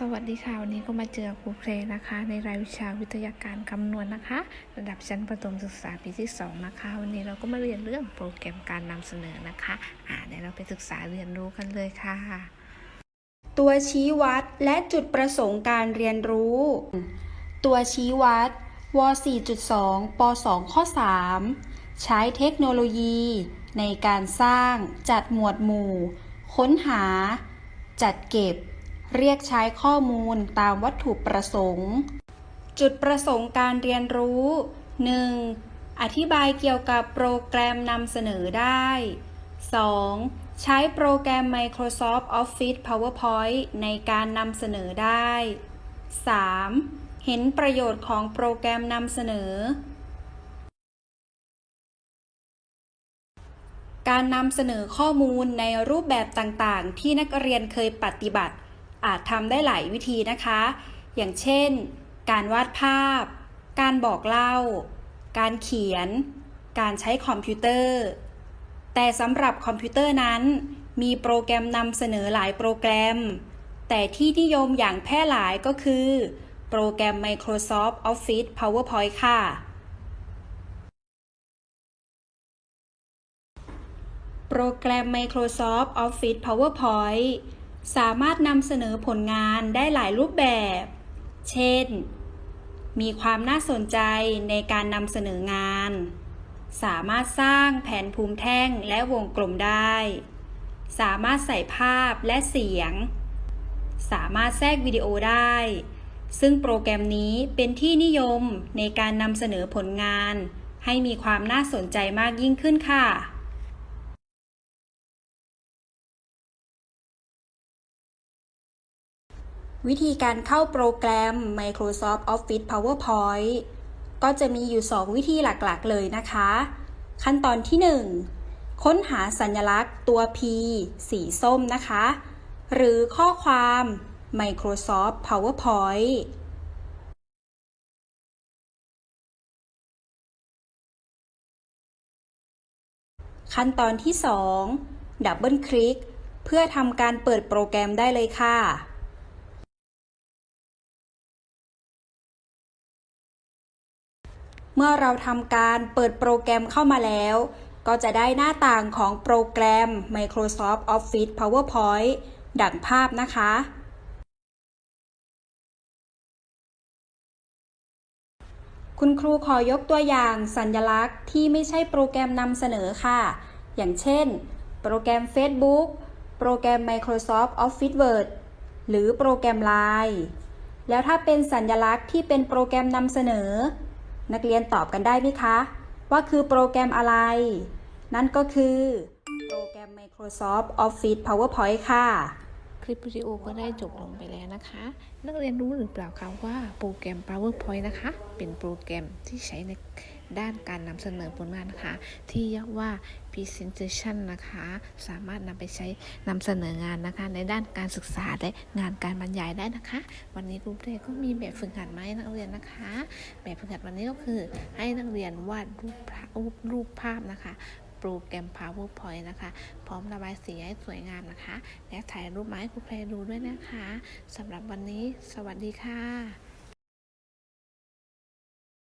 สวัสดีค่ะ วันนี้ก็มาเจอครูเพลนะคะ ในรายวิชาวิทยาการคำนวณนะคะ ระดับชั้นประถมศึกษาปีที่ 2 นะคะ วันนี้เราก็มาเรียนเรื่องโปรแกรมการนำเสนอนะคะอ่าเดี๋ยวเราไปศึกษาเรียนรู้กันเลยค่ะ ตัวชี้วัดและจุดประสงค์การเรียนรู้ ตัวชี้วัดว 4.2 ป 2 ข้อ 3 ใช้เทคโนโลยี ในการสร้างจัดหมวดหมู่ ค้นหา จัดเก็บ เรียกใช้ข้อมูลตามวัตถุประสงค์ จุดประสงค์การเรียนรู้ 1. อธิบายเกี่ยวกับโปรแกรมนำเสนอได้ 2. ใช้โปรแกรม Microsoft Office PowerPoint ในการนำเสนอได้ 3. เห็นประโยชน์ของโปรแกรมนำเสนอ การนำเสนอข้อมูลในรูปแบบต่างๆ ที่นักเรียนเคยปฏิบัติ อาจทำได้หลายวิธีนะคะ อย่างเช่น การวาดภาพ การบอกเล่า การเขียน การใช้คอมพิวเตอร์ แต่สำหรับคอมพิวเตอร์นั้น มีโปรแกรมนำเสนอหลายโปรแกรม แต่ที่นิยมอย่างแพร่หลายก็คือ โปรแกรม Microsoft Office PowerPoint ค่ะโปรแกรม Microsoft Office PowerPoint สามารถนำเสนอผลงานได้หลายรูปแบบ เช่น มีความน่าสนใจในการนำเสนองาน สามารถสร้างแผนภูมิแท่งและวงกลมได้ สามารถใส่ภาพและเสียง สามารถแทรกวิดีโอได้ ซึ่งโปรแกรมนี้เป็นที่นิยมในการนำเสนอผลงาน ให้มีความน่าสนใจมากยิ่งขึ้นค่ะ วิธีการเข้าโปรแกรม Microsoft Office PowerPoint ก็จะมีอยู่ 2 วิธีหลักๆ เลยนะคะ ขั้นตอนที่ 1 ค้นหาสัญลักษณ์ตัว P สีส้มนะคะ หรือข้อความ Microsoft PowerPoint ขั้นตอนที่ 2 ดับเบิลคลิก เพื่อทำการเปิดโปรแกรมได้เลยค่ะ เมื่อเราทำการเปิดโปรแกรมเข้ามาแล้ว ก็จะได้หน้าต่างของโปรแกรม Microsoft Office PowerPoint ดังภาพนะคะ คุณครูขอยกตัวอย่างสัญลักษณ์ที่ไม่ใช่โปรแกรมนำเสนอค่ะ อย่างเช่น โปรแกรม Facebook โปรแกรม Microsoft Office Word หรือโปรแกรม Line แล้วถ้าเป็นสัญลักษณ์ที่เป็นโปรแกรมนำเสนอ นักเรียนตอบกันได้ไหมคะ ว่าคือโปรแกรมอะไร นั่นก็คือโปรแกรม Microsoft Office PowerPoint ค่ะ คลิปวิดีโอก็ได้จบลงไปแล้วนะคะ นักเรียนรู้หรือเปล่าคะว่าโปรแกรม PowerPoint นะคะ เป็นโปรแกรมที่ใช้ใน ด้านการนำเสนอผลงานนะคะ ที่เรียกว่า Presentation นะคะ สามารถนำไปใช้นำเสนองานนะคะ ในด้านการศึกษาและงานการบรรยายได้นะคะ วันนี้ครูเพลก็มีแบบฝึกหัดมาให้นักเรียนนะคะ แบบฝึกหัดวันนี้ก็คือให้นักเรียนวาดรูปภาพรูปภาพนะคะโปรแกรม PowerPoint นะคะ พร้อมระบายสีให้สวยงามนะคะ และถ่ายรูปมาให้ครูเพลดูด้วยนะคะสำหรับวันนี้ สวัสดีค่ะ